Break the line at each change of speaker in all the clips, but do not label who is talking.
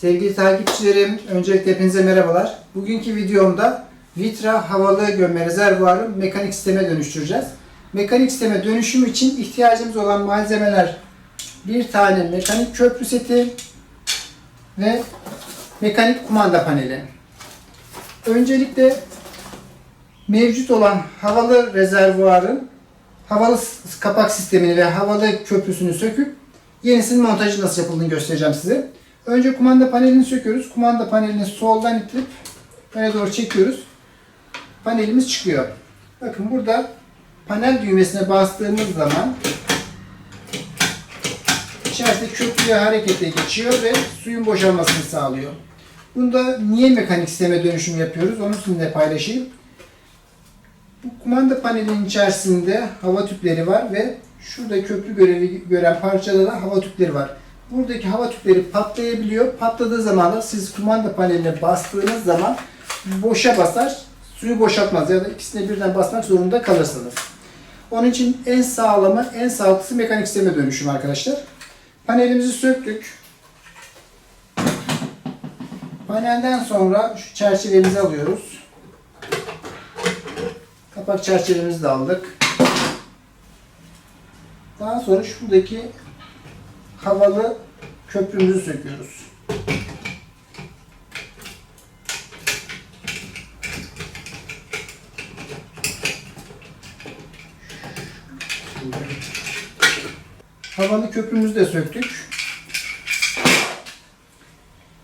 Sevgili takipçilerim, öncelikle hepinize merhabalar. Bugünkü videomda Vitra havalı gömme rezervuarı mekanik sisteme dönüştüreceğiz. Mekanik sisteme dönüşüm için ihtiyacımız olan malzemeler bir tane mekanik köprü seti ve mekanik kumanda paneli. Öncelikle mevcut olan havalı rezervuarın havalı kapak sistemini ve havalı köprüsünü söküp yenisinin montajı nasıl yapıldığını göstereceğim size. Önce kumanda panelini söküyoruz. Kumanda panelini soldan itilip öne doğru çekiyoruz. Panelimiz çıkıyor. Bakın burada panel düğmesine bastığımız zaman içerisinde köprüye harekete geçiyor ve suyun boşalmasını sağlıyor. Bunda niye mekanik sisteme dönüşüm yapıyoruz onu sizinle paylaşayım. Bu kumanda panelinin içerisinde hava tüpleri var ve şurada köprü görevi gören parçada da hava tüpleri var. Buradaki hava tüpleri patlayabiliyor. Patladığı zaman da siz kumanda paneline bastığınız zaman boşa basar, suyu boşaltmaz ya da ikisine birden basmak zorunda kalırsınız. Onun için en sağlamı, en sağlıklısı mekanik sisteme dönüşüm arkadaşlar. Panelimizi söktük. Panelden sonra şu çerçevemizi alıyoruz. Kapak çerçevemizi de aldık. Daha sonra şuradaki havalı köprümüzü söküyoruz. Havalı köprümüzü de söktük.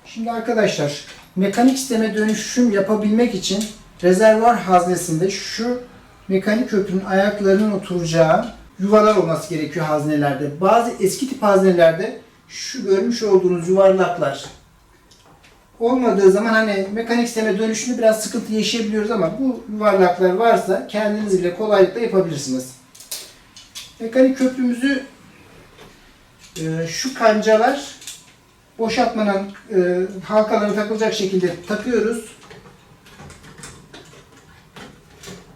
Şimdi arkadaşlar mekanik sisteme dönüşüm yapabilmek için rezervuar haznesinde şu mekanik köprünün ayaklarının oturacağı yuvalar olması gerekiyor haznelerde. Bazı eski tip haznelerde şu görmüş olduğunuz yuvarlaklar olmadığı zaman hani mekanik sisteme dönüşümü biraz sıkıntı yaşayabiliyoruz ama bu yuvarlaklar varsa kendiniz bile kolaylıkla yapabilirsiniz. Mekanik köprümüzü e, şu kancalar boşaltmanın e, halkaları takılacak şekilde takıyoruz.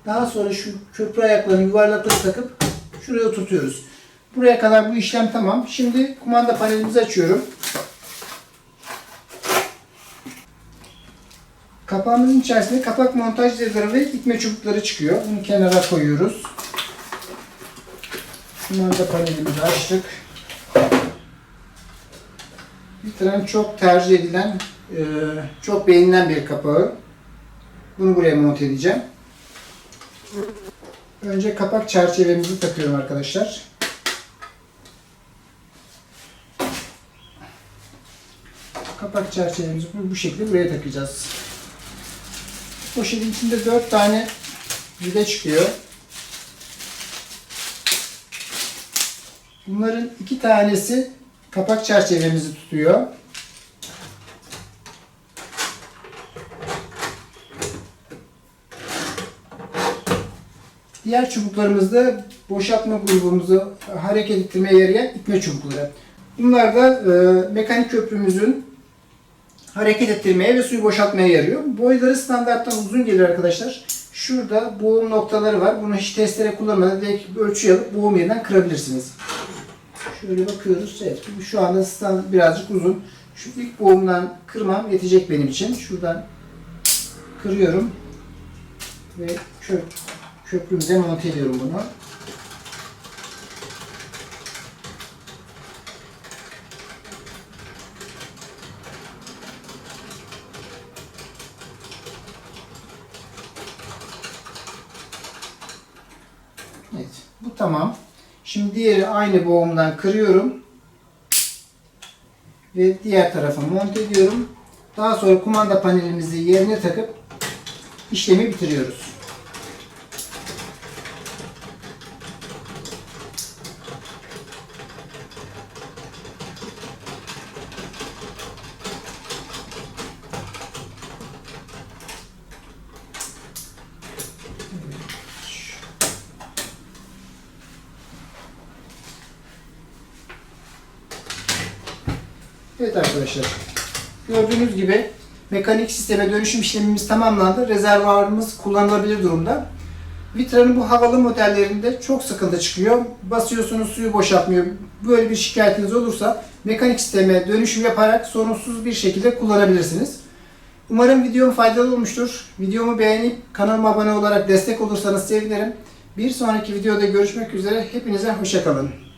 Daha sonra şu köprü ayaklarını yuvarlakları takıp şuraya oturtuyoruz. Buraya kadar bu işlem tamam. Şimdi kumanda panelimizi açıyorum. Kapağımızın içerisinde kapak montaj zırhları ve itme çubukları çıkıyor. Bunu kenara koyuyoruz. Kumanda panelimizi açtık. Vitra'nın çok tercih edilen, e, çok beğenilen bir kapağı. Bunu buraya monte edeceğim. Önce kapak çerçevemizi takıyorum arkadaşlar. Kapak çerçevemizi bu bu şekilde buraya takacağız. Poşetin içinde 4 tane vida çıkıyor. Bunların iki tanesi kapak çerçevemizi tutuyor. Diğer çubuklarımız da boşaltma grubumuzu hareket ettirmeye yarayan itme çubukları. Bunlar da e, mekanik köprümüzün hareket ettirmeye ve suyu boşaltmaya yarıyor. Boyları standarttan uzun gelir arkadaşlar. Şurada boğum noktaları var. Bunu hiç testere kullanmadan direkt ölçü alıp boğum yerinden kırabilirsiniz. Şöyle bakıyoruz. Evet, şu anda stand birazcık uzun. Şu ilk boğumdan kırmam yetecek benim için. Şuradan kırıyorum ve kö köprümüze monte ediyorum bunu. Evet, bu tamam. Şimdi diğeri aynı boğumdan kırıyorum. Ve diğer tarafa monte ediyorum. Daha sonra kumanda panelimizi yerine takıp işlemi bitiriyoruz. Evet arkadaşlar. Gördüğünüz gibi mekanik sisteme dönüşüm işlemimiz tamamlandı. Rezervuarımız kullanılabilir durumda. Vitra'nın bu havalı modellerinde çok sıkıntı çıkıyor. Basıyorsunuz suyu boşaltmıyor. Böyle bir şikayetiniz olursa mekanik sisteme dönüşüm yaparak sorunsuz bir şekilde kullanabilirsiniz. Umarım videom faydalı olmuştur. Videomu beğenip kanalıma abone olarak destek olursanız sevinirim. Bir sonraki videoda görüşmek üzere. Hepinize hoşçakalın.